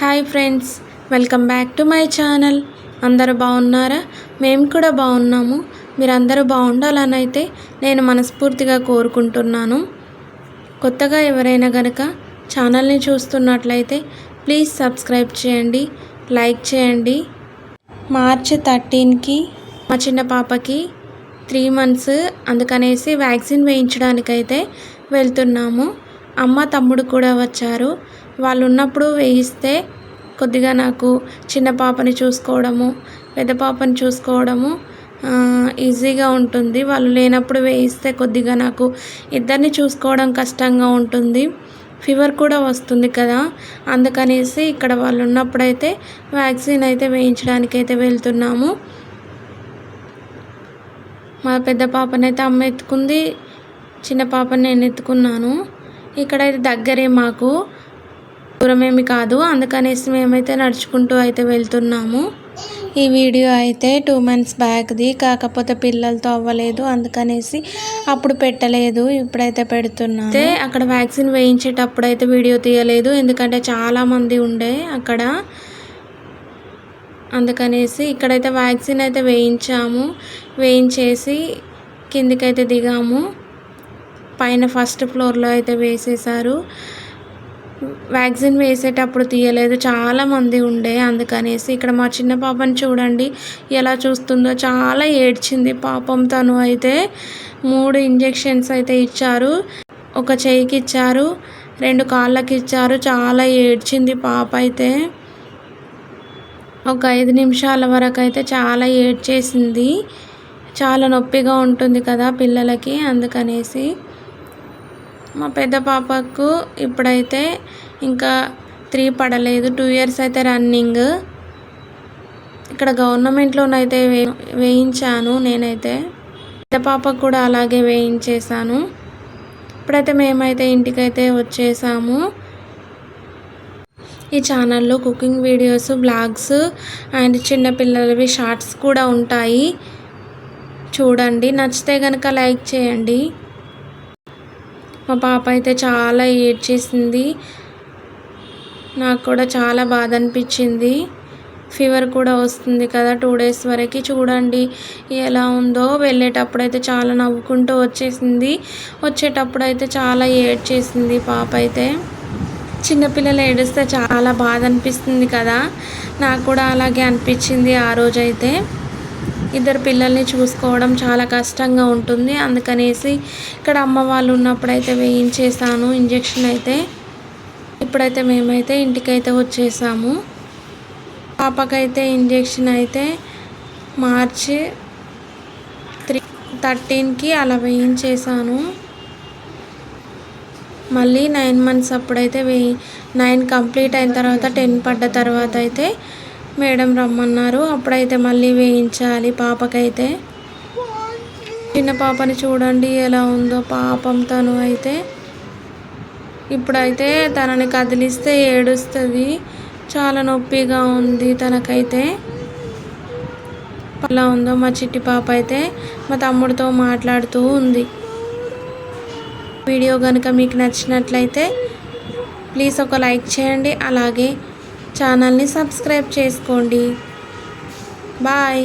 Hi friends welcome back to my channel. అందరూ బాగున్నారా? మేము కూడా బాగున్నాము. మీరందరూ బాగుండాలని అయితే నేను మనస్ఫూర్తిగా కోరుకుంటున్నాను. కొత్తగా ఎవరైనా కనుక ఛానల్ని చూస్తున్నట్లయితే ప్లీజ్ సబ్స్క్రైబ్ చేయండి లైక్ చేయండి. మార్చ్ థర్టీన్కి మా చిన్న పాపకి త్రీ మంత్స్ అందుకనేసి వ్యాక్సిన్ వేయించడానికైతే వెళ్తున్నాము. అమ్మ తమ్ముడు కూడా వచ్చారు. వాళ్ళు ఉన్నప్పుడు వేయిస్తే కొద్దిగా నాకు చిన్న పాపని చూసుకోవడము పెద్ద పాపని చూసుకోవడము ఈజీగా ఉంటుంది. వాళ్ళు లేనప్పుడు వేయిస్తే కొద్దిగా నాకు ఇద్దరిని చూసుకోవడం కష్టంగా ఉంటుంది. ఫీవర్ కూడా వస్తుంది కదా. అందుకనేసి ఇక్కడ వాళ్ళు ఉన్నప్పుడైతే వ్యాక్సిన్ అయితే వేయించడానికి అయితే వెళ్తున్నాము. మా పెద్ద పాపనైతే అమ్మ ఎత్తుకుంది చిన్న పాపని నేను ఎత్తుకున్నాను. ఇక్కడైతే దగ్గరే మాకు దూరమేమి కాదు అందుకనేసి మేమైతే నడుచుకుంటూ అయితే వెళ్తున్నాము. ఈ వీడియో అయితే టూ మంత్స్ బ్యాక్ది కాకపోతే పిల్లలతో అవ్వలేదు అందుకనేసి అప్పుడు పెట్టలేదు ఇప్పుడైతే పెడుతున్నా అయితే అక్కడ వ్యాక్సిన్ వేయించేటప్పుడు అయితే వీడియో తీయలేదు ఎందుకంటే చాలామంది ఉండే అక్కడ. అందుకనేసి ఇక్కడైతే వ్యాక్సిన్ అయితే వేయించాము. వేయించేసి కిందికైతే దిగాము. పైన ఫస్ట్ ఫ్లోర్లో అయితే వేసేసారు వ్యాక్సిన్ వేసేటప్పుడు తీయలేదు. చాలామంది ఉండే అందుకనేసి ఇక్కడ మా చిన్న పాపని చూడండి ఎలా చూస్తుందో చాలా ఏడ్చింది. పాపం తను అయితే మూడు ఇంజెక్షన్స్ అయితే ఇచ్చారు. ఒక చేయికి ఇచ్చారు రెండు కాళ్ళకి ఇచ్చారు. చాలా ఏడ్చింది పాప అయితే. ఒక ఐదు నిమిషాల వరకు అయితే చాలా ఏడ్చేసింది. చాలా నొప్పిగా ఉంటుంది కదా పిల్లలకి అందుకనేసి మా పెద్ద పాపకు ఇప్పుడైతే ఇంకా త్రీ పడలేదు. టూ ఇయర్స్ అయితే రన్నింగ్ ఇక్కడ గవర్నమెంట్లోనైతే వే వేయించాను నేనైతే. పెద్ద పాపకు కూడా అలాగే వేయించేసాను ఇప్పుడైతే మేమైతే ఇంటికైతే వచ్చేసాము. ఈ ఛానల్లో కుకింగ్ వీడియోస్ బ్లాగ్స్ అండ్ చిన్నపిల్లలవి షార్ట్స్ కూడా ఉంటాయి. చూడండి. నచ్చితే కనుక లైక్ చేయండి. మా పాప అయితే చాలా ఏడ్చేసింది. నాకు కూడా చాలా బాధ అనిపించింది. ఫీవర్ కూడా వస్తుంది కదా టూ డేస్ వరకు. చూడండి ఎలా ఉందో. వెళ్ళేటప్పుడు అయితే చాలా నవ్వుకుంటూ వచ్చేసింది. వచ్చేటప్పుడు అయితే చాలా ఏడ్చేసింది పాప అయితే. చిన్నపిల్లలు ఏడిస్తే చాలా బాధ అనిపిస్తుంది కదా. నాకు కూడా అలాగే అనిపించింది ఆ రోజైతే. ఇద్దరు పిల్లల్ని చూసుకోవడం చాలా కష్టంగా ఉంటుంది. అందుకనేసి ఇక్కడ అమ్మ వాళ్ళు ఉన్నప్పుడైతే వేయించేసాను ఇంజక్షన్ అయితే ఇప్పుడైతే మేమైతే ఇంటికైతే వచ్చేసాము. పాపకైతే ఇంజక్షన్ అయితే మార్చి త్రీ థర్టీన్కి అలా వేయించేసాను మళ్ళీ నైన్ మంత్స్ అప్పుడైతే వేయి నైన్ కంప్లీట్ అయిన తర్వాత టెన్ పడ్డ తర్వాత అయితే మేడం రమ్మన్నారు. అప్పుడైతే మళ్ళీ వేయించాలి పాపకైతే. చిన్న పాపని చూడండి ఎలా ఉందో. పాపం తను అయితే ఇప్పుడైతే తనని కదిలిస్తే ఏడుస్తుంది. చాలా నొప్పిగా ఉంది తనకైతే. ఎలా ఉందో మా చిట్టి పాప అయితే మా తమ్ముడితో మాట్లాడుతూ ఉంది. వీడియో కనుక మీకు నచ్చినట్లయితే ప్లీజ్ ఒక లైక్ చేయండి. అలాగే ఛానల్ని సబ్స్క్రైబ్ చేసుకోండి. బాయ్.